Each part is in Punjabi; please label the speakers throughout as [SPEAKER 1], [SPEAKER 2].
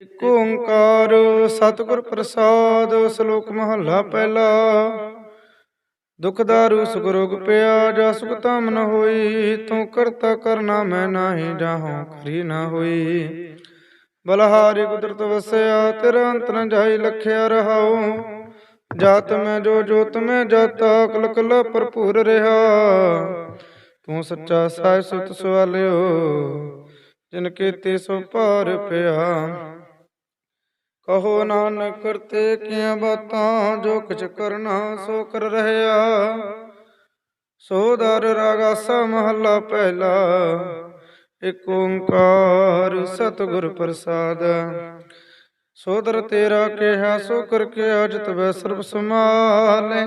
[SPEAKER 1] ਇਕ ਓੰਕਾਰ, ਸਤਿਗੁਰ ਪ੍ਰਸਾਦ, ਸ਼ਲੋਕ ਮਹੱਲਾ ਪਹਿਲਾ। ਦੁਖ ਦਾਰੂ ਸੁਖ ਰੋਗ ਪਿਆ ਜਾ ਸੁਖ ਤਾਮ ਨ ਹੋਈ, ਤੂੰ ਕਰਤਾ ਕਰਨਾ ਮੈਂ ਨਾਹੀ ਜਾਹਉ ਕਰੀ ਨ ਹੋਈ। ਬਲਹਾਰੀ ਕੁਦਰਤ ਵਸਿਆ, ਤੇਰਾ ਅੰਤ ਨ ਜਾਈ ਲਖਿਆ ਰਹਾਉ। ਜਾਤ ਮੈਂ ਜੋ, ਜੋਤ ਮੈਂ ਜਾਤਾ ਕਲ ਕਲ ਭਰਪੂਰ ਰਹਾ। ਤੂੰ ਸੱਚਾ ਸਾਹਿਬ ਸੁਤ ਸਵਾਲਿਓ, ਜਿਨ ਤੇ ਸੋ ਭਾਰ ਪਿਆ। ਕਹੋ ਨਾਨਕ ਕਰਤੇ ਕੀਆਂ ਬਾਤਾਂ, ਜੋ ਕੁਛ ਕਰਨਾ ਸੋ ਕਰ ਰਹਿਆ ਸੋ ਰਾਗਾਸਾ ਮਹੱਲਾ ਪਹਿਲਾ, ਇਕ ਓੰਕਾਰ ਸਤਿਗੁਰ ਪ੍ਰਸਾਦ। ਸੋਦਰ ਤੇਰਾ ਕਿਹਾ, ਸੋ ਕਰ ਕੇ ਅਜ ਤਵੈ ਸਰਬ ਸਮਾਲੇ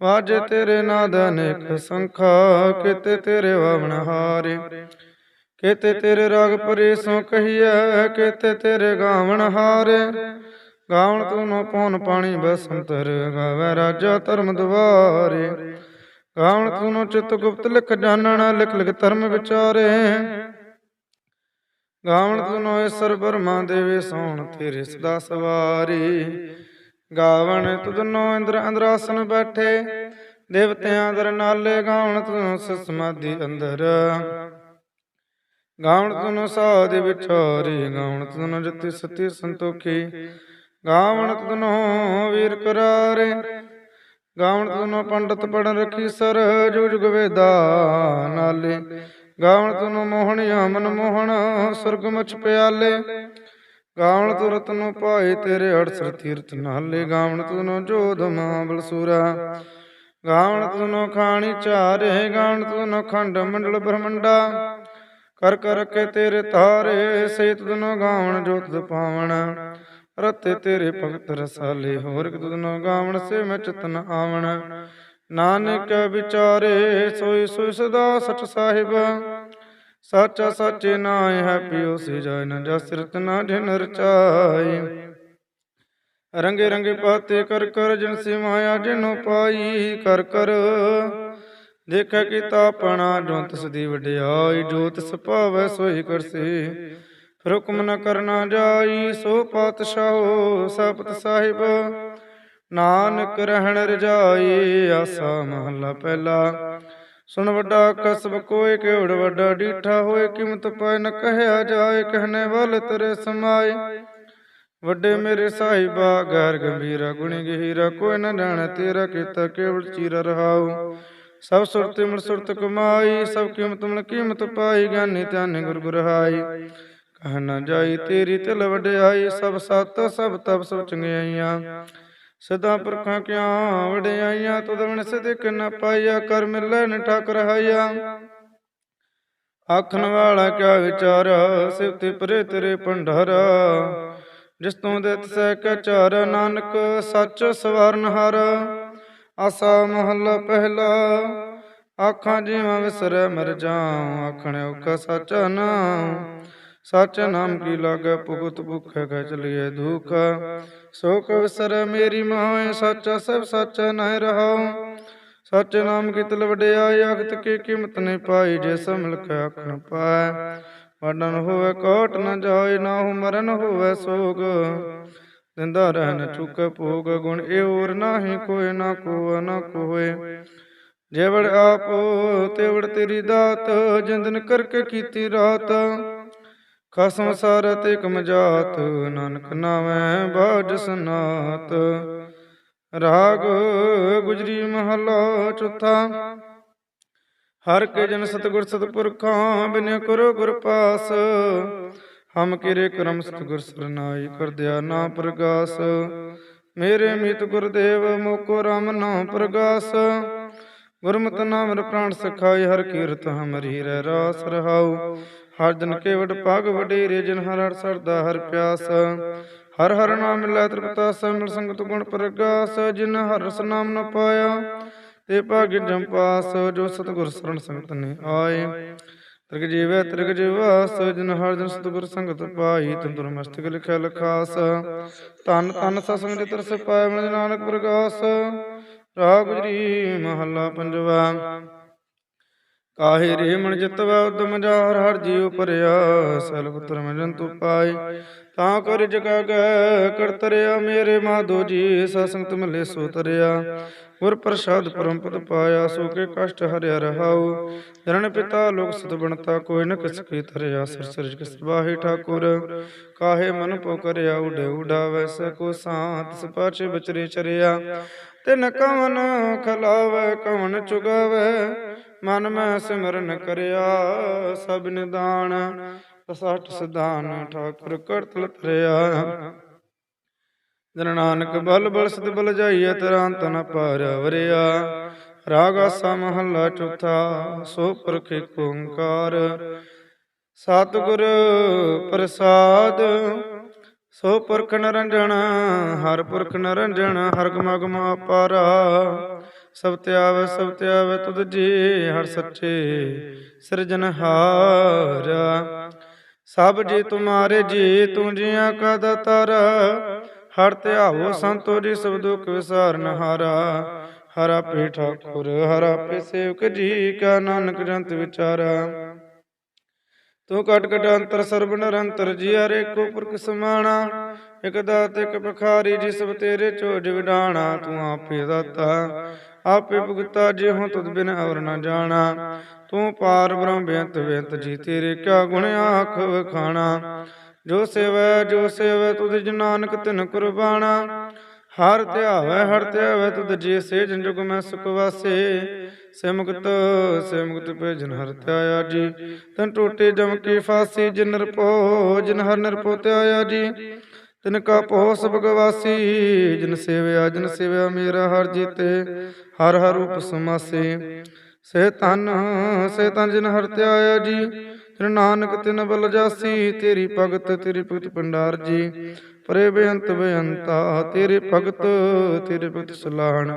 [SPEAKER 1] ਵਾਜੇ ਤੇਰੇ ਨਾਦ ਅਨੇਕ ਸੰਖਾ, ਕਿਤੇ ਤੇਰੇ ਵਾਵਣ ਹਾਰੇ। ਕਿਤੇ ਤੇਰੇ ਰਾਗ ਪਰੇ ਸੋ ਕਹੀਐ, ਕੇਤੇ ਤੇਰੇ ਗਾਵਣ ਹਾਰੇ। ਗਾਵਣ ਤੂੰ ਨੋ ਪੌਣ ਪਾਣੀ ਬਸੰਤਰ, ਗਾਵੇ ਰਾਜਾ ਧਰਮ ਦੁਆਰੇ। ਗਾਵਣ ਤੂੰ ਨੋ ਚਿਤ ਗੁਪਤ ਲਿਖ ਜਾਣਨ ਲਿਖ ਲਿਖ ਧਰਮ ਵਿਚਾਰੇ। ਗਾਵਣ ਤੂੰ ਨੋ ਈਸ਼ਰ ਬਰਮਾ ਦੇਵੇ ਸੋਣ, ਤੇਰੇ ਸਦਾ ਸਵਾਰੀ। ਗਾਵਣ ਤੁਧਨੋ ਇੰਦਰ ਅੰਦਰਾਸਨ ਬੈਠੇ, ਦੇਵਤਿਆਂ ਦਰ ਨਾਲੇ ਗਾਵਣ ਤੂੰ ਸਮਾਧੀ ਅੰਦਰ। ਗਾਵਣ ਤੁਨ ਸਾਧ ਵਿਚਾਰੀ, ਗਾਵਣ ਤੁਨ ਜਤੀ ਸਤੀ ਸੰਤੋਖੀ। ਗਾਵਣ ਤੁਨ ਵੀਰ ਕਰਾਰੇ, ਗਾਵਣ ਤੁਨੋ ਪੰਡਤ ਪੜਨ ਰਖੀ ਸਰ ਜੁਗ ਜੁਗ ਵੇਦਾ ਨਾਲੇ। ਗਾਵਣ ਤੁਨ ਮੋਹਣਿਆ ਮਨ ਮੋਹਣ, ਸੁਰਗ ਮਚ ਪਿਆਲੇ। ਗਾਵਣ ਤੁ ਰਤਨ ਪਾਏ ਤੇਰੇ ਅੜਸਰ ਤੀਰਥ ਨਾਲੇ। ਗਾਵਣ ਤੁਨ ਜੋਧ ਮਹਾਬਲ ਸੂਰਾ ਗਾਵਣ ਤੁਨੋ ਖਾਣੀ ਚਾਰੇ। ਗਾਵਣ ਤੁਨੋ ਖੰਡ ਮੰਡਲ ਬ੍ਰਹਮੰਡਾ ਕਰ ਕਰ ਕੇ ਤੇਰੇ ਤਾਰੇ ਸੇਤ ਦੁਨੋ ਗਾਵਣ ਜੋਤ ਪਾਵਣ। ਰਤੇ ਤੇਰੇ ਭਗਤ ਰਸਾਲੇ ਹੋਰ ਕਿ ਦੁਨੋ ਗਾਵਣ ਸੇ ਮੈਂ ਚਤਨ ਆਵਣ। ਨਾਨਕ ਵਿਚਾਰੇ ਸੋਈ ਸੋਈ ਸਦਾ ਸਚ ਸਾਹਿਬ। ਸਾਚਾ ਸਾਚੇ ਨਾਇ ਹੈ ਪਿਓ ਸੇ ਜਾਇ ਨ ਜਸ ਰਤਨਾ ਜਿਨ ਰਚਾਈ ਰੰਗੇ ਰੰਗੇ ਪਾਤੇ ਕਰ ਕਰ ਜਿਨ ਸੇ ਮਾਇਆ ਜਿਨੋ ਪਾਈ ਕਰ ਕਰ। ਦੇਖੈ ਕੀਤਾ ਆਪਣਾ ਜੋ ਤਿਸ ਦੀ ਵਡਿਆਈ ਜੋ ਤਿਸ ਭਾਵੈ ਸੋਈ ਕਰਸੇ। ਹੁਕਮ ਨ ਕਰਨਾ ਜਾਈ, ਸੋ ਪਾਤਸ਼ਾਹੋ ਸਪਤ ਸਾਹਿਬ। ਨਾਨਕ ਰਹਿਣ ਰਜਾਈ, ਆਸਾ ਮਹਲਾ ਪਹਿਲਾ। ਸੁਣ ਵੱਡਾ ਕਸਬ ਕੋਏ ਕਿਉੜ ਵੱਡਾ ਡੀਠਾ ਹੋਏ ਕਿਮਤ ਪਾਇ ਨ ਕਹਿਆ ਜਾਏ ਕਹਿਣੇ ਵਾਲ ਤੇਰੇ ਸਮਾਏ ਵੱਡੇ ਮੇਰੇ ਸਾਹਿਬਾ, ਗੈਰ ਗੰਭੀਰਾ, ਗੁਣੀ ਗਹੀਰਾ, ਕੋਈ ਨ ਜਾਣੈ ਤੇਰਾ, ਕੀਤਾ ਕੇਵਲ ਚੀਰਾ ਰਹਾਉ। ਸਭ ਸੁਰਤ ਮਿਲ ਸੁਰਤ ਕਮਾਈ, ਸਭ ਕੀਮਤ ਮਿਲ ਕੀਮਤ ਪਾਈ, ਗਿਆਨੀ ਧਿਆਨੀ ਗੁਰ ਗੁਰ ਹਾਈ ਕਹਿ ਨਾ ਜਾਈ ਤੇਰੀ ਤਿਲ ਵਡਿਆਈ, ਸਭ ਸਤ, ਸਭ ਤਪ, ਸਭ ਚੰਗਿਆਈਆਂ। ਸਦਾ ਪੁਰਖਾਂ ਕਿਆਂ ਵਡਿਆਈਆਂ, ਤੁਧ ਸਦਿਕ ਨ ਪਾਈਆ, ਕਰ ਮਿਲੈ ਨ ਠਾਕ ਰਹਾਈਆ ਆਖਣ ਵਾਲਾ ਕਿਆ ਵਿਚਾਰ ਸਿਵਤੇ ਪਰੇ ਤੇਰੇ ਭੰਡਾਰਾ। ਜਿਸ ਤੋਂ ਦਿੱਤ ਸਹਿ ਕੈ ਨਾਨਕ, ਸੱਚ ਸਵਰਨ ਹਰ। ਆਸਾ ਮਹੱਲਾ ਪਹਿਲਾ, ਆਖਾਂ ਜਿਵੇਂ ਵਿਸਰੈ ਮਰ ਜਾਉ, ਆਖਣ ਔਕਾ ਸਾਚਾ ਨਾਮ ਸੱਚ ਨਾਮ ਕੀ ਲਾਗੈ, ਭੁਗਤ ਭੁਖੈ ਕੈ ਚਲੀਏ ਦੁਖ ਸੋ ਵਿਸਰੈ ਮੇਰੀ ਮਾਏ, ਸੱਚਾ ਸਭ ਸੱਚਾ ਨਹਿ ਰਹਾਉ। ਸੱਚ ਨਾਮ ਕੀ ਤਲ ਵਡਿਆਈ ਅਖਤ ਕੀ ਕੀਮਤ ਨਹੀਂ ਪਾਈ, ਜੇ ਸਭ ਲਿਖਿਆ ਆਖਣ ਪਾਏ ਵਡਨ ਹੋਵੇ ਕੋਟ ਨ ਜਾਏ ਨਾ ਹੋ ਮਰਨ ਹੋਵੇ ਸੋਗ। ਦਿੰਦਾ ਰਹਿਣ ਚੁੱਕ ਭੋਗ ਗੁਣ ਏਵਰ ਨਾਹੀ ਕੋਇ ਨਾ ਕੋ ਨਾ ਕੋਏ ਜੇਵੜ ਆਪ, ਤੇਵੜ ਤੇਰੀ ਦਾਤ, ਜਿੰਦਨ ਕਰਕੇ ਕੀਤੀ ਰਾਤ। ਖਸਮ ਸਾਰ ਤੇ ਕਮ ਜਾਤ, ਨਾਨਕ ਨਾਵੇਂ ਬਾਜ ਸਨਾਤ। ਰਾਗ ਗੁਜਰੀ ਮਹਲਾ ਚੌਥਾ। ਹਰ ਕੇ ਜਨ ਸਤਗੁਰ ਸਤਪੁਰਖਾਂ, ਬਿਨ ਕਰੋ ਗੁਰ ਪਾਸ। ਹਮ ਕਿਰੇ ਕਰਮ ਸਤਗੁਰ ਸਰਨਾਈ ਕਰਦਿਆ ਨਾ ਪ੍ਰਗਾਸ। ਮੇਰੇ ਮੀਤ ਗੁਰਦੇਵ ਮੋਕੋ ਰਾਮ ਨਾਮ ਪ੍ਰਗਾਸ। ਗੁਰਮਤਿ ਨਾਮ ਰ ਪ੍ਰਾਣ ਸਖਾਈ, ਹਰ ਕੀਰਤ ਹਮਰੀ ਰਹਿ ਰਾਸ ਰਹਾਉ। ਹਰ ਦਿਨ ਕੇਵਡ ਭਾਗ ਵਡੇਰੇ, ਜਿਨ ਹਰ ਹਰ ਸਰਦਾ ਹਰ ਪਿਆਸ। ਹਰ ਹਰ ਨਾਮ ਮਿਲੈ ਤ੍ਰਿਪਤਾ ਸਮਿਲ ਸੰਗਤ ਗੁਣ ਪ੍ਰਗਾਸ। ਜਿਨ ਹਰ ਰਸ ਨਾਮ ਨ ਪਾਇਆ, ਤੇ ਭਾਗਿ ਜੰਪਾਸ ਜੋ ਸਤਗੁਰ ਸਰਣ ਸੰਗਤ ਨੇ ਆਏ। ਤ੍ਰਿਗ ਜੀਵੈ ਤ੍ਰਿਗ ਜੀਵਾਸ ਜਿਨ ਹਰ ਜਨ ਸਤਿਗੁਰ ਸੰਗਤ ਪਾਈ ਤੰਦੁਰ ਮਸਤਕ ਲਿਖਿਆ ਲਖਾਸ। ਤਨ ਤਨ ਸਸੰਗ ਦੇ ਤਰਸ ਪਾਇ ਮਨ ਨਾਨਕ ਪ੍ਰਗਾਸ। ਰਾਗ ਗੁਜਰੀ ਮਹੱਲਾ ਪੰਜਵਾ। ਕਾਹੇ ਰੇ ਮਨ ਜਿਤਵੈ ਉਦਮ ਜਾਰ ਹਰ ਜੀਉ ਪਰਿਆ ਸਲ ਪੁੱਤਰ ਮੈਂ ਜੰਤੂ ਪਾਈ। ਤਾਂ ਕਰ ਜਗਾਗੈ ਕਰਤਰਿਆ ਮੇਰੇ ਮਾਧੋ ਜੀ ਸਤਸੰਗਤ ਮਿਲੇ ਸੋ ਤਰਿਆ। ਗੁਰ ਪ੍ਰਸਾਦ ਪਰਮ ਪਦ ਪਾਇਆ, ਸੋ ਕੇ ਕਸ਼ਟ ਹਰਿਆ ਰਹਾਉ। ਜਨਨ ਪਿਤਾ ਲੋਕ ਸਤ ਬਣਤਾ, ਕੋਈ ਨ ਕਿਸ ਕੀ ਤਰਿਆ। ਸਿਰ ਸਿਰ ਕਿਸ ਬਾਹੀ ਠਾਕੁਰ, ਕਾਹੇ ਮਨ ਪੋ ਕਰਿਆ, ਉਡੇ ਉਡਾਵੈ ਸਕੋ ਸਾਤ ਸਪਾਚ ਬਚਰੇ ਚਰਿਆ। ਤਿਨ ਕਵਨ ਖਲਾਵੈ, ਕਵਨ ਚੁਗਾਵੈ, ਮਨ ਮੈਂ ਸਿਮਰਨ ਕਰਿਆ, ਸਭ ਨਿਦਾਨ। ਸਠ ਸਦਾਨ ਠਾਕੁਰ ਕਰਤਲ ਤਰਿਆ ਜਨ ਨਾਨਕ ਬਲ ਬਲ ਸਤ ਬਲ ਜਾਈਐ, ਤਰਾਂ ਤਨ ਪਾਰ ਵਰਿਆ। ਰਾਗ ਆਸਾ ਚੌਥਾ, ਸੋ ਪੁਰਖ ਓੰਕਾਰ। ਸਤਿਗੁਰ ਪ੍ਰਸਾਦ, ਸੋ ਪੁਰਖ ਨਰੰਜਣ ਹਰ ਪੁਰਖ ਨਰੰਜਣ ਹਰ ਗਮਗਮ ਅਪਾਰਾ। ਸਭ ਤੇ ਆਵੇ, ਸਭ ਤੇ ਆਵੇ, ਤੁਧ ਜੀ, ਹਰ ਸੱਚੇ ਸਿਰਜਨਹਾਰ। ਸਭ ਜੀ ਤੁਮਾਰੇ ਜੀ ਤੂੰ ਜੀਆਂ ਕਾ ਦਾਤਾਰ ਹਰ ਧਿਆਵੋ ਸੰਤੋ ਜੀ ਸਭ ਦੁਖ ਵਿਸਾਰਨ ਹਾਰਾ। ਹਰ ਆਪੇ ਠਾਕੁਰ ਹਰ ਆਪੇ ਸੇਵਕ ਜੀ ਕਾ ਨਾਨਕ ਜੰਤ ਵਿਚਾਰਾ। ਤੂੰ ਕਟ ਕਟ ਅੰਤਰ ਸਰਬ ਨਿਰੰਤਰ ਜੀ ਹਰੇ ਕੋ ਪੁਰਖ ਸਮਾਣਾ ਇਕ ਦਾਤ ਇਕ ਬਖਾਰੀ ਜੀ ਸਭ ਤੇਰੇ ਚੋਜ ਵਿਡਾਣਾ। ਤੂੰ ਆਪੇ ਦਾਤਾ। ਆਪੇ ਭੁਗਤਾ ਜੇ ਹੋ ਤੁਧ ਬਿਨ ਅਵਰ ਨਾ ਜਾਣਾ। ਤੂੰ ਪਾਰ ਬ੍ਰਹਮ ਬੇਅੰਤ ਬੇਅੰਤ ਜੀ ਤੇਰੇ ਕਿਆ ਗੁਣ ਆਖ ਵਖਾਣਾ। ਜੋ ਸੇਵੈ ਜੋ ਸੇਵੈ ਤੁਧ ਜਿ ਤਿਨ ਕੁਰਬਾਨਾ ਹਰ ਧਿਆਵੈ ਹਰ ਧਿਆਵੈ ਤੁਧ ਜੀ ਸੇ ਜਨ ਜੁਗ ਮੈਂ ਸੁਖ ਵਾਸੇ। ਸੇ ਮੁਕਤ ਭੇਜਨ ਹਰ ਧਿਆਇਆ ਜੀ। ਤਨ ਟੋਟੇ ਜਮ ਕੀ ਫਾਸੀ, ਜਿਨ ਨਿਰਪੋ ਜਿਨ ਹਰ ਨਿਰਪੋ ਧਿਆਇਆ ਜੀ। ਤਿਨ ਕਾ ਪੋ ਸਭ ਗਵਾਸੀ ਜਿਨ ਸੇਵਿਆ ਜਿਨ ਸੇਵਿਆ ਮੇਰਾ ਹਰ ਜੀਤੇ, ਹਰ ਹਰ ਰੂਪ ਸਮਾਸੇ। ਸੇ ਤਨ ਸੇ ਤਨ ਜਿਨ ਹਰ ਧਿਆਇਆ ਜੀ, ਤਿਨ ਨਾਨਕ ਤਿਨ ਬਲ ਜਾਸੀ, ਤੇਰੀ ਭਗਤ ਤੇਰੀ ਭਗਤ ਭੰਡਾਰ ਜੀ। ਪਰੇ ਬੇਅੰਤ ਬੇਅੰਤਾ, ਤੇਰੇ ਭਗਤ ਤੇਰੇ ਭਗਤ ਸਲਾਹਣ।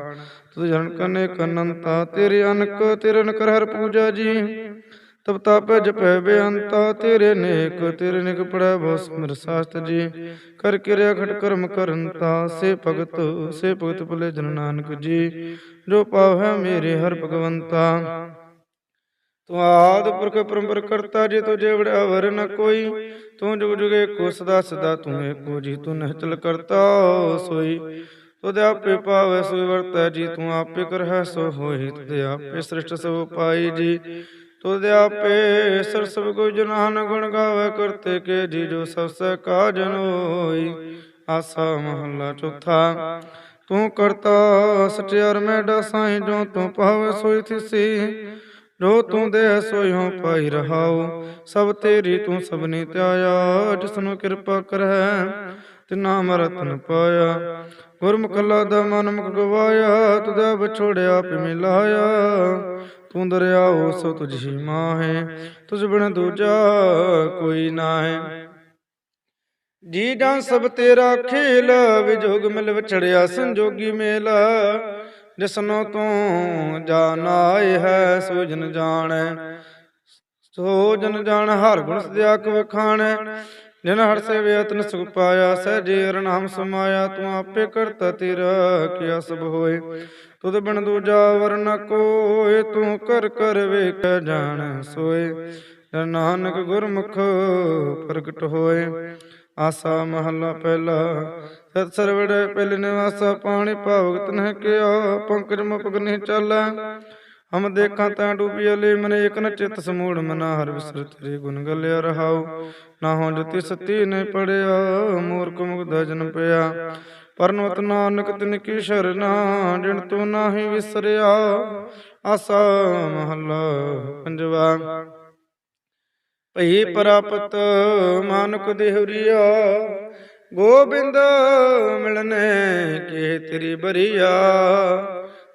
[SPEAKER 1] ਤੁਧ ਜਨ ਕਨੇ ਕਨੰਤਾ ਤੇਰੇ ਅਨਕ, ਤੇਰੇ ਨਕਰ ਹਰ ਪੂਜਾ ਜੀ। ਤਬ ਤਾਪੈ ਜਪੈ ਬੇਅੰਤਾ, ਤੇਰੇ ਨੇਕ ਤੇਰੇ ਨੇਕ ਪੜੈ ਬਹੁ ਸਿਮਰ ਸਾਸਤ ਜੀ। ਕਰ ਕਿਰਿਆ ਖਟ ਕਰਮ ਕਰੰਤਾ ਸੇ ਭਗਤ ਸੇ ਭਗਤ ਭਲੇ ਜਨ ਨਾਨਕ ਜੀ। ਜੋ ਪਾਵੈ ਮੇਰੇ ਹਰ ਭਗਵੰਤਾ। ਤੂੰ ਆਦ ਪੁਰਖ ਪਰੰਪਰ ਕਰਤਾ, ਜੇ ਤੁਝੇ ਵੜਿਆ ਵਰ ਨ ਕੋਈ। ਤੂੰ ਜੁਗ ਜੁਗੇ ਕੋ ਸਦਾ ਸਦਾ ਤੂੰ ਏਕੋ ਜੀ, ਤੂੰ ਨਹਿਚਲ ਕਰਤਾ ਸੋਈ। ਤੁਧ ਆਪੇ ਪਾਵੈ, ਸੋਈ ਵਰਤੈ ਜੀ, ਤੂੰ ਆਪੇ ਕਰਹਿ, ਸੋ ਹੋਈ ਤੁਧ ਆਪੇ ਸ੍ਰਿਸ਼ਟ ਸੋ ਪਾਈ ਜੀ। ਤੁਧ ਆਪੇ ਸਰ ਸਭ ਕੋ ਜਨਾਨ ਗੁਣ ਗਾਵੇ ਕਰਤੇ ਕੇ ਜੀ ਸਭ ਸੇ ਕਾਜਨ ਹੋਈ। ਆਸਾ ਮਹੱਲਾ ਚੌਥਾ, ਤੂੰ ਕਰਤਾ ਸਚਿਆਰ ਮੇਡਾ ਸਾਈਂ ਜੋ ਤੂੰ ਪਾਵੇ ਸੋਈ ਥਿਸੀ। ਜੋ ਤੂੰ ਦੇ ਸੋਇਓ ਪਾਈ ਰਹਾਉ, ਸਭ ਤੇਰੀ ਤੂੰ ਸਭਨੀ ਧਿਆਇਆ ਜਿਸਨੂੰ ਕਿਰਪਾ ਕਰੈ ਤਿਨਾ ਮਰਤਨ ਪਾਇਆ। ਗੁਰਮੁਖ ਦਾ ਮਨ ਮੁਖ ਗਵਾਇਆ ਤੁਦਾ ਵਿਛੋੜਿਆ ਪਿ ਮਿਲਾਇਆ। ਤੂੰ ਦਰਿਆਓ ਸੋ ਤੁਝੀ ਮਾਹੇ ਤੁਝ ਬਿਨ ਦੂਜਾ ਕੋਈ ਨਾਹੀ ਜੀ ਜਾਂ ਸਭ ਤੇਰਾ ਖੇਲ ਵਿਜੋਗ ਮਿਲ ਵਿਛੜਿਆ ਸੰਜੋਗੀ ਮੇਲ ਜਿਸਨੋ ਤੂੰ ਜਾਣਾਏ ਹੈ, ਸੋ ਜਨ ਜਾਣੈ। ਸੋ ਜਨ ਜਾਣ, ਹਰ ਗੁਣ ਸਦਿਆਕ ਵਖਾਣੈ। ਜਿਨ ਹਰ ਸੇਵਿਆ ਤਨ ਸੁਖ ਪਾਇਆ, ਸਹਿਜੇ ਹਰ ਸਮਾਇਆ, ਤੂੰ ਆਪੇ ਕਰਤਾ ਤੇਰਾ, ਕਿਆ ਸਭ ਹੋਏ। ਤੁਧ ਬਿਨ ਦੂਜਾ ਵਰਨ ਕੋਏ, ਤੂੰ ਕਰ ਕਰ ਵੇਖ ਜਾਣ ਸੋਏ। ਨਾਨਕ ਗੁਰਮੁਖ ਪ੍ਰਗਟ ਹੋਏ। ਆਸਾ ਮਹੱਲਾ ਪਹਿਲਾ, ਸਤ ਸਰਵੜੇ ਪਹਿਲ ਨਿਵਾਸਾ ਪਾਣੀ ਭਾਵਗਤ ਨਹਿ ਕਿਆ, ਪੰਕਜ ਮੁਪਗ ਨਹੀਂ ਚਾਲੈ। ਹਮ ਦੇਖਾਂ ਤਾਂ ਡੂਬੀ ਅਲੇ, ਮਨ ਇਕ ਨ ਚਿਤ ਸਮੂੜ ਮਨਾ, ਹਰ ਵਿਸਰ ਤੇਰੇ ਗੁਣ ਗਲਿਆ ਰਹਾਉ। ਨਾ ਹੋ ਜਤੀ ਸਤੀ ਨੇ ਪੜਿਆ, ਮੂਰਖ ਮੁਗਦਾ ਜਨ ਪਿਆ। ਪਰਨਵਤ ਨਾਨਕ ਤਿਨ ਕੀ ਸ਼ਰਨਾ ਜਿਣ ਤੂੰ ਨਾਹੀ ਵਿਸਰਿਆ, ਆਸਾ ਮਹੱਲਾ ਪੰਜਵਾ। ਭਈ ਪ੍ਰਾਪਤ ਮਾਨਕ ਦੇਹੁਰੀਆ, ਗੋਬਿੰਦ ਮਿਲਨੇ ਕੇ ਤੇਰੀ ਬਰੀਆ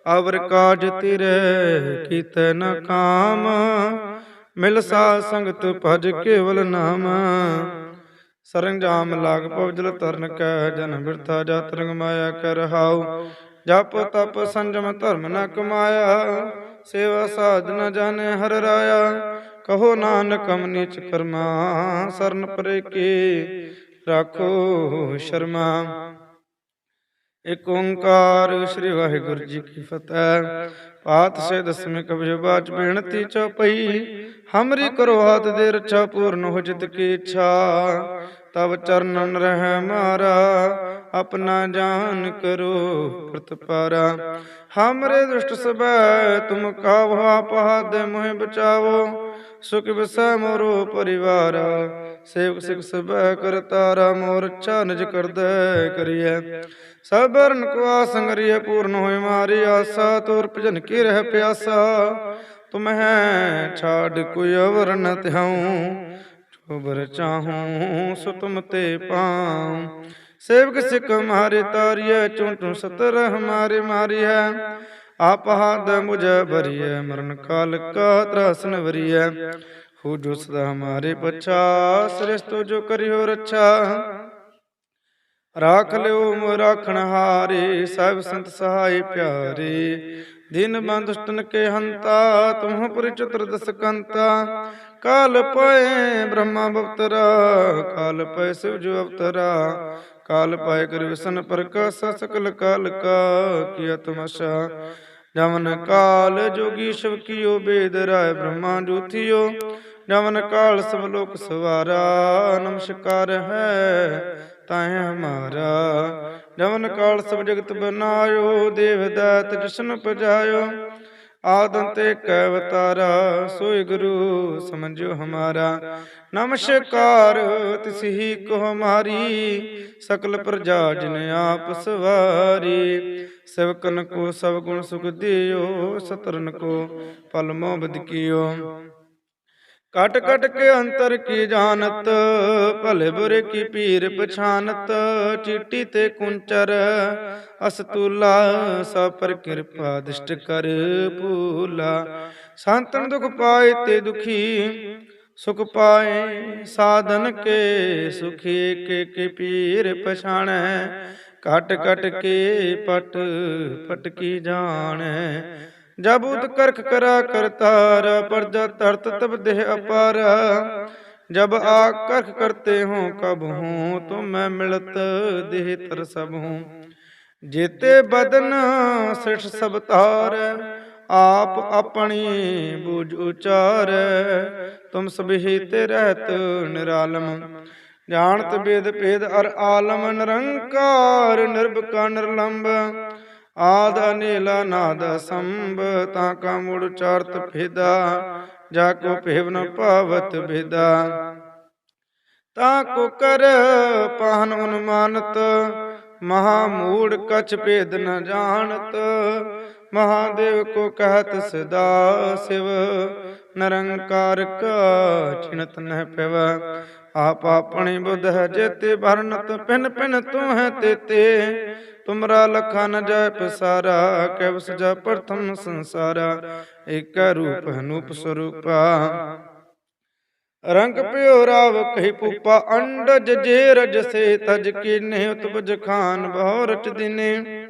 [SPEAKER 1] ਅਵਰ ਕਾਜ ਤੇਰੇ ਕੀਤੇ ਨ ਕਾਮ ਮਿਲ ਸਾ ਸੰਗਤ ਭਜ ਕੇਵਲ ਨਾਮ। ਸਰੰਜਾਮ ਲਾਗ ਪਵਜਲ ਤਰਨ ਕੈ, ਜਨ ਬਿਰਥਾ ਜਾਤ ਰੰਗ ਮਾਇਆ ਕਰ ਹਾਉ ਜਪ ਤਪ ਸੰਜਮ ਧਰਮ ਨ ਕਮਾਇਆ, ਸੇਵਾ ਸਾਧ ਨ ਜਾਣੇ ਹਰ ਰਾਇਆ। ਕਹੋ ਨਾਨਕ ਹਮ ਨੀਚ ਕਰਮਾ, ਸਰਨ ਪਰੇ ਕੀ ਰਾਖੋ ਸ਼ਰਮਾ। ਏਕ ਓੰਕਾਰ ਸ੍ਰੀ ਵਾਹਿਗੁਰੂ ਜੀ ਕੀ ਫਤਿਹ। ਪਾਤ ਸੇ ਕਬਜ ਬਾਚ ਬੇਨਤੀ ਚਉਪਈ ਹਮਰੀ ਕਰੋ ਹਾਥ ਦੇ ਰੱਛਾ, ਪੂਰਨ ਹੋ ਜਿਤ ਕੀ ਇੱਛਾ। ਤਬ ਚਰਨਨ ਰਹਿ ਮਾਰਾ, ਆਪਣਾ ਜਾਨ ਕਰੋ ਪ੍ਰਤਪਾਰਾ। ਹਮਰੇ ਦੁਸ਼ਟ ਸਬੈ, ਤੁਮ ਕਾਵ ਆਪਹਾਦ ਮੋਹਿ ਬਚਾਵੋ। ਸੁਖ ਵਿਸੈ ਮੋਰੋ ਪਰਿਵਾਰ, ਸੇਵਕ ਸਿਖ ਸਬੈ ਕਰਤਾਰਾ, ਮੋਰ ਅੱਛਾ ਨਿਜ ਕਰਦੈ ਕਰੀਐ। ਸਬਰਨ ਕੋ ਆਸੰਗਰੀਏ ਪੂਰਨ ਹੋਇ ਮਾਰੀ ਆਸਾ, ਤੋਰ ਭਜਨ ਕੀ ਰਹਿ ਪਿਆਸਾ। ਤੁਮਹਿ ਛਾੜ ਕੋਈ ਅਵਰ ਨ ਤਿਹਾਉ ਜੋ ਚਾਹੂੰ ਸੋ ਤੁਮ ਤੇ ਪਾਉ। ਸੇਵਕ ਸਿੱਖ ਮਾਰੇ ਤਾਰੀਐ ਚੁਣ ਚੁਣ ਸਤਰ ਹਮਾਰੇ ਮਾਰੀ ਹੈ ਆਪ ਹਾਦ ਮੁਝ ਭਰੀਐ, ਮਰਨ ਕਾਲ ਕਾ ਤਰਾਸਨ ਵਰੀਐ। ਹੋ ਜੋ ਸਦਾ ਹਮਾਰੇ ਪਛਾ, ਸ੍ਰਿਸ਼ਟ ਜੋ ਕਰਿਓ ਰੱਛਾ। ਰਾਖ ਲਿਓ ਮੋ ਰਾਖਣ ਹਾਰੇ ਸਭ ਸੰਤ ਸਹਾਈ ਪਿਆਰੇ। ਦਿਨ ਬੰਦੁਸ਼ਟਨ ਕੇ ਹੰਤਾ, ਤੁਮ ਪੁਰ ਚਤੁਰਦਸ ਕਾਲ ਪਏ ਬ੍ਰਹਮਾ ਬਵਤਰਾ, ਕਾਲ ਪਏ ਸਿਵ ਜੋ ਅਵਤਰਾ। ਕਾਲ ਪਏ ਕਰ ਵਿਸ਼ਨ ਪ੍ਰਕਾਸ਼, ਸਕਲ ਕਾਲ ਕਾ ਕੀਆ ਤਮਸ਼ਾ। ਜਮਨ ਕਾਲ ਜੋਗੀ ਸ਼ਿਵ ਕੀਓ ਬੇਦ ਰਾਏ ਬ੍ਰਹਮਾ ਜੋਥਿਓ। ਜਮਨ ਕਾਲ ਸਭ ਲੋਕ ਸਵਾਰਾ, ਨਮਸਕਾਰ ਹੈ ਤਾਹਿ ਹਮਾਰਾ ਜਮਨ ਕਾਲ ਸਭ ਜਗਤ ਬਨਾਇਓ, ਦੇਵ ਦਾਤ ਜਸ਼ਨ ਪਜਾਇਓ। ਆਦੰਤੇ ਕੈ ਅਵਤਾਰਾ, ਸੋਈ ਗੁਰੂ ਸਮਝੋ ਹਮਾਰਾ। ਨਮਸਕਾਰ ਤਿਸ ਹੀ ਕੋ ਹਮਾਰੀ। ਸਕਲ ਪ੍ਰਜਾ ਜਿਨ ਆਪ ਸਵਾਰੀ। ਸਵਕਨ ਕੋ ਸਭ ਗੁਣ ਸੁਖ ਦਿਓ ਸਤਰਨ ਕੋ ਪਲ ਮੋਹ ਬਦ ਕਟ ਕਟ ਕੇ ਅੰਤਰ ਕੀ ਜਾਣਤ? ਭਲੇ ਬੁਰੇ ਕੀ ਪੀਰ ਪਛਾਨਤ? ਚੀਟੀ ਤੇ ਕੁੰਚਰ ਅਸਤੂਲਾ, ਸਭ ਪਰ ਕਿਰਪਾ ਦਿਸ਼ਟ ਕਰ ਭੂਲਾ। ਸੰਤਨ ਦੁਖ ਪਾਏ ਤੇ ਦੁਖੀ, ਸੁਖ ਪਾਏ ਸਾਧਨ ਕੇ, ਸੁਖੀ ਕੇ ਕੇ ਪੀਰ ਪਛਾਣੈ। ਕਟ ਕਟ ਕੇ ਪਟ ਪਟ ਕੀ ਜਾਣੈ? ਜਬ ਉਤ ਕਰਖ ਕਰਾ ਕਰਤਾਰ ਪਰਜਾ ਤਰਤ ਤਬ ਦੇਹ ਅਪਾਰ। ਜਬ ਆ ਕਰਖ ਕਰਤੇ ਹੋ, ਕਬ ਹੂੰ, ਤੁਮ ਮੈਂ ਮਿਲਤ ਦੇਹ ਤਰ ਸਭ ਹੂੰ। ਜੇਤੇ ਬਦਨ ਸਿਠ ਸਭ ਤਾਰ ਆਪ ਆਪਣੀ ਬੂਝ ਉਚਾਰ। ਤੁਮ ਸਭੀ ਤੇ ਰਹਿਤ ਨਿਰਾਲਮ, ਜਾਣਤ ਬੇਦ ਭੇਦ ਅਰ ਆਲਮ। ਨਿਰੰਕਾਰ ਨਿਰਭਕਾ ਨਿਰਲੰਬ ਆਦ ਅਨੀਲਾ ਨਾਦ ਸੰਭ ਤਾਂ ਕਾ ਮੁੜ ਚਾਰਤ ਭੇਦਾ ਜਾ ਕੋ ਭੇਵ ਨ ਭੇਦਾ ਤਾਂ ਕੋ ਕਰ ਪਹਨ ਉਨਮਾਨਤ, ਮਹਾ ਮੂੜ ਕਛ ਭੇਦ ਨ ਜਾਣਤ। ਮਹਾਦੇਵ ਕੋ ਕਹਤ ਸਦਾ ਸਿਵ, ਨਿਰੰਕਾਰ ਕਾ ਚਿਨਤ ਨਹਿ ਪਿਵ ਆਪ ਆਪਣੀ ਬੁਧ ਹੈ ਜੇਤੇ ਭਰਨਤ ਪਿਨ ਪਿਨ ਤੂੰ ਹੈ ਤੇਤੇ। ਤੁਮਰਾ ਲਖਾ ਜੈ ਪਸਾਰਾ, ਕੈ ਸਜਾ ਪ੍ਰਥਮ ਸੰਸਾਰਾ, ਏਕ ਰੂਪ ਅਨੂਪ ਸਰੂਪਾ। ਰੰਗ ਪਿਓ ਰਾਵ ਕਹੀ ਪੂਪਾ, ਅੰਡਜ ਜੇ ਰਜ ਸੇ ਤਜ ਕੀਨੇ ਉਤਬਜ ਖਾਨ ਬਹੁ ਰਚ ਦਿਨੇ।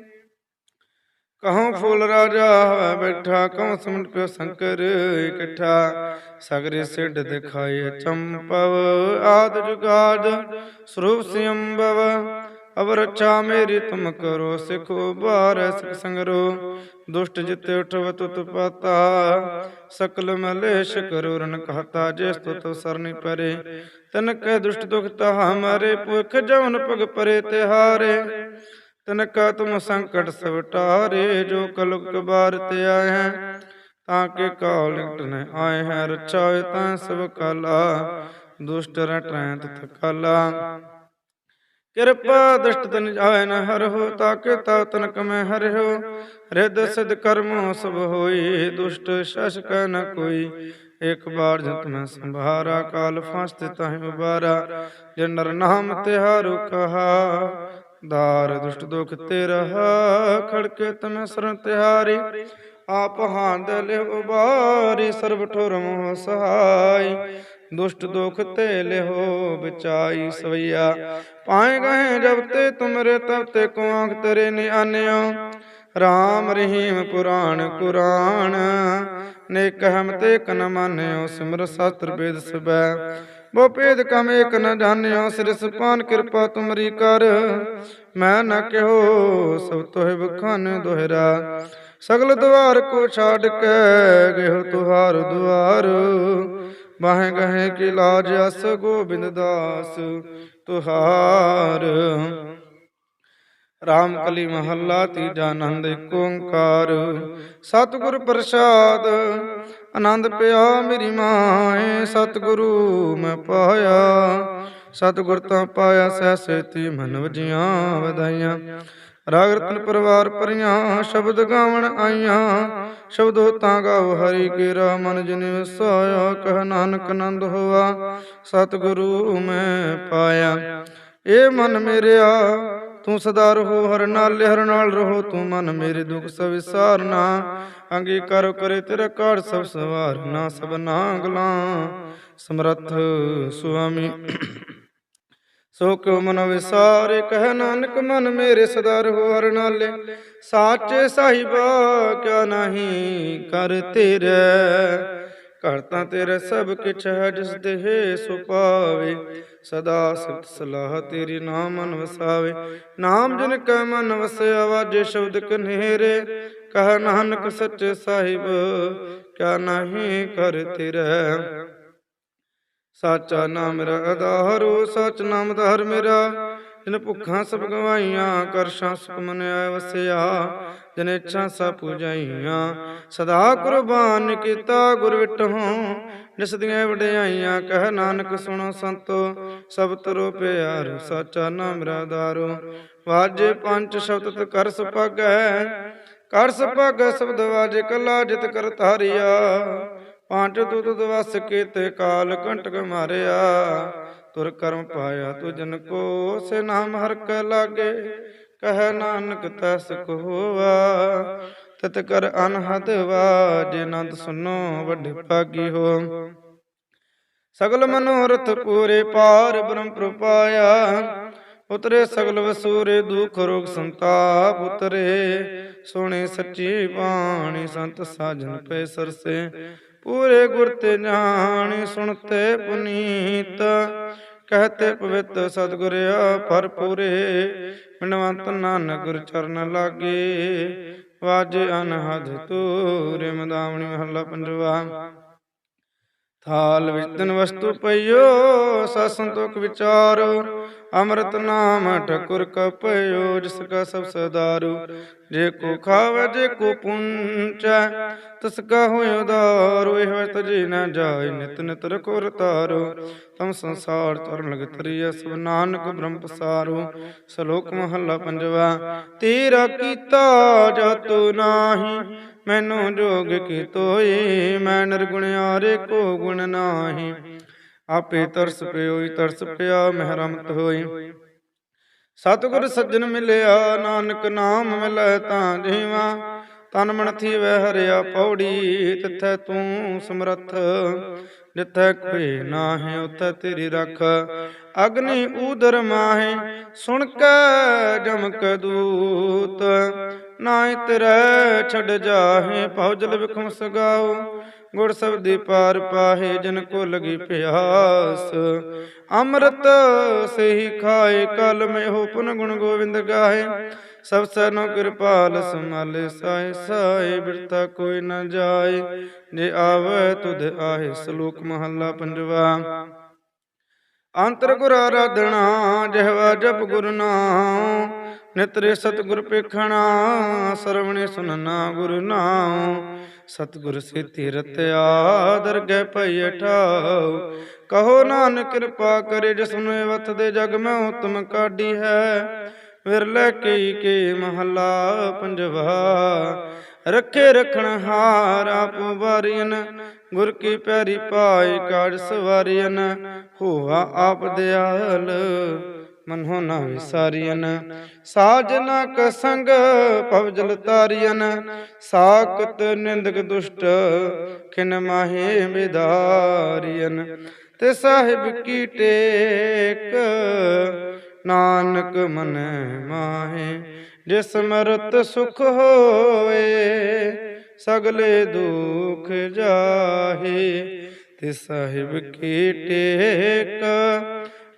[SPEAKER 1] ਕਹਉ ਫੂਲ ਰਾਜਾ ਹੋਇ ਬੈਠਾ ਕਉ ਸਮਟ ਪਿਓ ਸ਼ੰਕਰ ਇਕੱਠਾ। ਸਗਰੇ ਸਿੱਧ ਦਿਖਾਏ ਚੰਪਵ, ਆਦ ਜੁਗਾਦ ਸਰੂਪ ਸਿਅੰਬਵ। ਅਵ ਰੱਛਾ ਮੇਰੀ ਤੁਮ ਕਰੋ, ਸਿਖੋ ਬਾਰ ਸਿਖ ਸੰਗਰੋ। ਦੁਸ਼ਟ ਜਿਤ ਉਠਵ ਤੁਤ ਪਾਤਾ, ਸਕਲ ਮਲੇਸ਼ ਕਰੋ ਰਨ ਕਹਤਾ ਜਿਸ ਤੁਤ ਸਰਨੀ ਪਰੇ। ਤਨ ਕੈ ਦੁਸ਼ਟ ਦੁਖ ਤਾ ਹਮਾਰੇ ਪੁਖ ਜਵਨ ਪਗ ਪਰੇ ਤਿਹਾਰੇ। ਤਨ ਕਾ ਤੁਮ ਸੰਕਟ ਸਵਟਾਰੇ ਜੋ ਕਲੁਕ ਕਬਾਰ ਤੇ ਆਏ ਹੈ, ਤਾਂ ਕੇ ਕਾਲ ਨਿਕਟ ਨ ਆਏ ਹੈ, ਰੱਛਾ ਹੋਏ ਤਾਂ ਸਭ ਕਾਲਾ। ਦੁਸ਼ਟ ਰਟੈ ਤਤ ਕਾਲਾ ਕਿਰਪਾ ਦ੍ਰਿਸ਼ਟ ਤਨ ਜਾਏ ਨ ਹਰਹੁ ਤਾਕੇ ਤਾ ਤਨ ਕਮੈ ਹਰਿਓ ਰਿਦ ਸਿਧ ਕਰਮੋ ਸਭ ਹੋਈ, ਦੁਸ਼ਟ ਸ਼ਸ਼ਕ ਨ ਕੋਈ। ਇਕ ਬਾਰ ਜਤ ਮੈਂ ਸੰਭਾਰਾ, ਕਾਲ ਫਾਸਤੇ ਤਾਹਿ ਉਬਾਰਾ। ਜੇ ਨਰ ਨਾਮ ਤਿਹਾਰੂ ਕਹਾ, ਦਾਰ ਦੁਸ਼ਟ ਦੁਖ ਤੇ ਰਹਾ। ਖੜਕੇ ਤਮੈ ਸਰਨ ਤਿਹਾਰੀ, ਆਪ ਹਾਂਦ ਲਿਵ ਉਬਾਰੀ, ਸਰਬ ਠੁਰ ਮੋਹ ਸਹਾਈ। ਦੁਸ਼ਟ ਦੁਖ ਤੇ ਲਿਹੋ ਬਚਾਈ ਸਵਈਆ। ਪਾਏ ਗਏ ਜਬ ਤੇ ਤੁਮਰੇ, ਤਬ ਤੇ ਕੋ ਆਂਖ ਨਿਆਨਿਓ ਰਾਮ ਰਹੀਮ ਪੁਰਾਣ ਕੁਰਾਨ ਨੇ ਕਹਿਮ ਤੇ ਕਨ ਮਾਨਿਓ, ਸਿਮਰ ਸ਼ਾਸਤਰ ਵੇਦ ਸਬੈ। ਬੋ ਭੇਦ ਕਮ ਏਕ ਨ ਜਾਣਿਓ, ਸਿਰ ਸੁਪਾਨ ਕਿਰਪਾ ਤੁਮਰੀ ਕਰ। ਮੈਂ ਨ ਕਿਹੋ, ਸਭ ਤੋਹਿ ਬਖਾਨ ਦੋਹਰਾ। ਸਗਲ ਦੁਆਰ ਕੋ ਛਾੜ ਕੇ ਗਇਓ ਤੁਹਾਰ ਦੁਆਰ। ਬਾਹੇ ਗਹੇ ਕੀ ਲਾਜ ਅਸ ਗੋਬਿੰਦ ਦਾਸ, ਤੁਹਾਰ। ਰਾਮ ਕਲੀ ਮਹੱਲਾ ਤੀਜਾ ਆਨੰਦ ਏਕ ਓੰਕਾਰ। ਸਤਿਗੁਰ ਪ੍ਰਸਾਦ, ਆਨੰਦ ਪਿਆ ਮੇਰੀ ਮਾਏ, ਸਤਿਗੁਰੂ ਮੈਂ ਪਾਇਆ। ਸਤਿਗੁਰ ਤਾਂ ਪਾਇਆ ਸਹਿ ਸੇਤੀ ਮਨ ਵਜੀਆਂ ਵਧਾਈਆਂ। ਰਾਗ ਰਤਨ ਪਰਿਵਾਰ ਪਰੀਆਂ, ਸ਼ਬਦ ਗਾਵਣ ਆਈਆਂ। ਸ਼ਬਦੋ ਤਾਂ ਗਾਵ ਹਰੀ ਕੇਰਾ, ਮਨ ਜਿਨ ਵਸਾਇਆ, ਕਹ ਨਾਨਕ ਨੰਦ ਹੋਆ, ਸਤਿਗੁਰੂ ਮੈਂ ਪਾਇਆ। ਏ ਮਨ ਮੇਰਿਆ, ਤੂੰ ਸਦਾ ਰਹੋ ਹਰ ਨਾਲ ਹਰ ਨਾਲ ਰਹੋ, ਤੂੰ ਮਨ ਮੇਰੇ ਦੁਖ ਸਭ ਵਿਸਾਰਨਾ। ਅੰਗੀਕਾਰ ਕਰੇ ਤੇਰਾ ਕਾੜ ਸਭ ਸਵਾਰਨਾ, ਸਭ ਨਾਗਲਾ। ਸਮਰੱਥ ਸੁਆਮੀ। ਸੋ ਕਿਉ ਮਨ ਵਿਸਾਰੇ? ਕਹਿ ਨਾਨਕ ਮਨ ਮੇਰੇ ਸਦਾ ਰਹੋ ਹਰ ਨਾਲੇ। ਸਾਚੇ ਸਾਹਿਬਾ, ਕਿਆ ਨਹੀਂ ਕਰ ਤੇਰੇ? ਕਰਤਾ ਤਾਂ ਤੇਰੇ ਸਭ ਕਿਛ ਹੈ, ਜਿਸ ਦੇਹ ਸੋ ਪਾਵੇ। ਸਦਾ ਸਿਫਤ ਸਲਾਹ ਤੇਰੀ ਨਾਮ ਮਨ ਵਸਾਵੇ ਨਾਮ ਜਿਨ ਕੈ ਮਨ ਵਸਿਆ ਵਾਜੇ ਸ਼ਬਦ ਕਨੇਰੇ। ਕਹ ਨਾਨਕ ਸੱਚੇ ਸਾਹਿਬ, ਕਿਆ ਨਹੀਂ ਕਰ ਤੇਰੇ? ਸਾਚਾ ਨਾਮ ਮੇਰਾ ਆਧਾਰੋ ਸਚ ਨਾਮ ਧਰ ਮੇਰਾ। ਜਿਨ ਭੁੱਖਾਂ ਸਭ ਗਵਾਈਆਂ ਕਰਸ਼ਾਂ ਸੁਖ ਮਨ ਆਇ ਵਸਿਆ। ਜਿਨ ਇੱਛਾ ਸਭ ਪੂਜਾਈਆਂ, ਸਦਾ ਕੁਰਬਾਨ ਕੀਤਾ ਗੁਰ ਵਿਟਹੋਂ। ਜਿਸ ਦੀਆਂ ਵਡਿਆਈਆਂ, ਕਹਿ ਨਾਨਕ ਸੁਣੋ ਸੰਤੋ। ਸਭ ਤਰੋ ਪਿਆਰ, ਸਾਚਾ ਨਾਮ ਮੇਰਾ ਵਾਜੇ ਪੰਜ ਸ਼ਬਦ ਕਰ ਸੁਪਾਗੈ। ਕਰ ਸੁਪਾਗੈ, ਸ਼ਬਦ ਵਾਜੇ ਕਲਾ ਜਿਤ ਕਰ ਧਾਰਿਆ। ਪੰਜ ਤੁਤ ਦਵਸ ਕੀਤੇ ਕਾਲ ਕੰਟਕ ਮਾਰਿਆ। ਤੁਰ ਕਰਮ ਪਾਇਆ ਤੁ ਕੋ, ਸੇ ਨਾਮ ਹਰ ਕੈ ਲਾਗੇ, ਕਹਿ ਨਾਨਕ ਤਸ ਕੋ ਹੋਵਾ ਤਤ ਕਰ ਅਨਹਦ ਵਾਜੇ ਨੰਦ ਸੁਨੋ ਵੱਡੇ ਭਾਗੀ ਹੋ। ਸਗਲ ਮਨੋਰਥ ਪੂਰੇ ਪਾਰ ਬ੍ਰਹਮ ਪ੍ਰਪਾਇਆ। ਉਤਰੇ ਸਗਲ ਵਸੂਰੇ, ਦੁਖ ਰੋਗ ਸੰਤਾਪ ਉਤਰੇ। ਸੋਹਣੇ ਸੱਚੀ ਬਾਣੀ ਸੰਤ ਸਾਜਨ ਪੈ ਸਰਸੇ। ਪੂਰੇ ਗੁਰ ਤੇ ਜਾਣੀ ਸੁਣਤੇ ਪੁਨੀਤ। ਕਹਤੇ ਪਵਿੱਤ ਸਤਿਗੁਰਿਆ ਪਰ ਪੂਰੇ। ਬਿਨਵੰਤ ਨਾਨਕ ਗੁਰ ਚਰਨ ਲਾਗੇ। ਵਾਜੇ ਅਨਹਦ ਤੂਰੇ, ਮਦਾਵਣੀ ਮਹੱਲਾ ਪੰਜਵਾ। ਥਾਲ ਵਿੱਚ ਵਸਤੂ ਪਈਓ ਸਾ ਸੰਤੋਖ ਵਿਚਾਰੋ, ਅੰਮ੍ਰਿਤ ਨਾਮ ਠਕੁਰ ਕਪਿਓ, ਜਿਸ ਕਾ ਸਭ ਸਦਾਰੂ। ਜੇ ਕੋ ਖਾਵੇ, ਜੇ ਕੋ ਪੁੰਚੈ, ਤਸ ਕਾ ਹੋਇ ਦਾਰੂ ਇਹ ਵਤ ਜੀ ਨਾ ਜਾਏ ਨਿਤ ਨਿਤ ਰਖੋ ਰਤਾਰੋ। ਤਮ ਸੰਸਾਰ ਤਰਨ ਲਗ ਤਰੀਐ ਸਭ ਨਾਨਕ ਬ੍ਰਹਮ ਪਸਾਰੋ। ਸ਼ਲੋਕ ਮਹੱਲਾ ਪੰਜਵਾ, ਤੇਰਾ ਕੀਤਾ ਜਤੁ ਨਾਹੀ ਮੈਨੂੰ ਜੋਗ ਕੀ ਤੋਈ ਮੈਂ ਨਿਰਗੁਣਿਆਰੇ ਕੋ ਗੁਣ ਨਾਹੀ। ਆਪੇ ਤਰਸ ਪਿਓਈ ਤਰਸ ਪਿਆ, ਮਹਿਰਮਤ ਹੋਈ। ਸਤਿਗੁਰ ਸੱਜਣ ਮਿਲਿਆ, ਨਾਨਕ ਨਾਮ ਮਿਲੈ ਤਾਂ ਜੀਵਾ। ਤਨ ਮਨ ਥੀਵੈ ਹਰਿਆ ਪੌੜੀ, ਤਿਥੈ ਤੂੰ ਸਮਰੱਥ। ਜਿੱਥੈ ਕੋਈ ਨਾਹੀਂ, ਉਥੈ ਤੇਰੀ ਰਖ। ਅਗਨੀ ਊਦਰ ਮਾਹੇ, ਸੁਣ ਕੇ ਜਮਕ ਦੂਤ। ਨਾਹੀ ਤੇਰੇ ਛੱਡ ਜਾਹੇ ਭਉਜਲ ਵਿਖਮ ਸਗਾਓ। ਗੁਰ ਸਬਦੀ ਪਾਰ ਪਾਹੇ, ਜਨ ਕੋ ਲਗੀ ਪਿਆਸ। ਅੰਮ੍ਰਿਤ ਸਹੀ ਖਾਏ, ਕਲ ਮੇ ਹੋ ਪੁਨ ਗੁਣ ਗੋਵਿੰਦ ਗਾਏ ਸਭ ਸਨੋ ਕਿਰਪਾਲ ਸਮਾਲੇ ਸਾਏ ਸਾਏ ਬਿਰਤਾ ਕੋਈ ਨਾ ਜਾਏ। ਜੇ ਆਵੇ ਤੁਧ ਆਏ ਸ਼ਲੋਕ ਮਹੱਲਾ ਪੰਜਵਾ। ਅੰਤਰ ਗੁਰ ਆਰਾਧਣਾ ਜਿਹਵਾ ਜਪ ਗੁਰ ਨਾਮ। ਨਿਤਰੇ ਸਤਿਗੁਰ ਪੇਖਣਾ ਸਰਵਣੇ ਸੁਨਣਾ ਗੁਰ ਨਾਮ ਸਤਿਗੁਰ ਸੇਤੀ ਰਤਿਆ ਦਰਗਹਿ ਪਈ ਠਾਉ ਕਹੋ ਨਾਨਕ ਕਿਰਪਾ ਕਰੇ ਜਿਸ ਵਤ ਦੇ ਜਗ ਮੈਂ ਉਤਮ ਕਾਢੀ ਹੈ। ਵਿਰਲੇ ਕੀ ਕੇ ਮਹੱਲਾ ਪੰਜਵਾ। ਰੱਖੇ ਰਖਣ ਹਾਰ ਆਪ ਵਾਰੀਨ ਗੁਰ ਕੀ ਪੈਰੀ ਪਾਏ ਕਾੜ ਸਵਾਰੀਨ ਹੋਆ ਆਪ ਦਿਆਲ ਮਨ ਹੋ ਨਾ ਵਿਸਾਰੀਨ ਸਾਜਨਾ ਕ ਸੰਗ ਪਵਜਲ ਤਾਰੀਨ ਸਾਕਤ ਨਿੰਦਕ ਦੁਸ਼ਟ ਖਿਨ ਮਾਹੇ ਵਿਦਾਰੀਨ ਤੇ ਸਾਹਿਬ ਕੀ ਟੇਕ ਨਾਨਕ ਮਨ ਮਾਹੇ। ਜਿਸ ਮਰਤ ਸੁਖ ਹੋਏ, ਸਗਲੇ ਦੁਖ ਜਾਹੇ। ਤੇ ਸਾਹਿਬ ਕੀ ਟੇਕ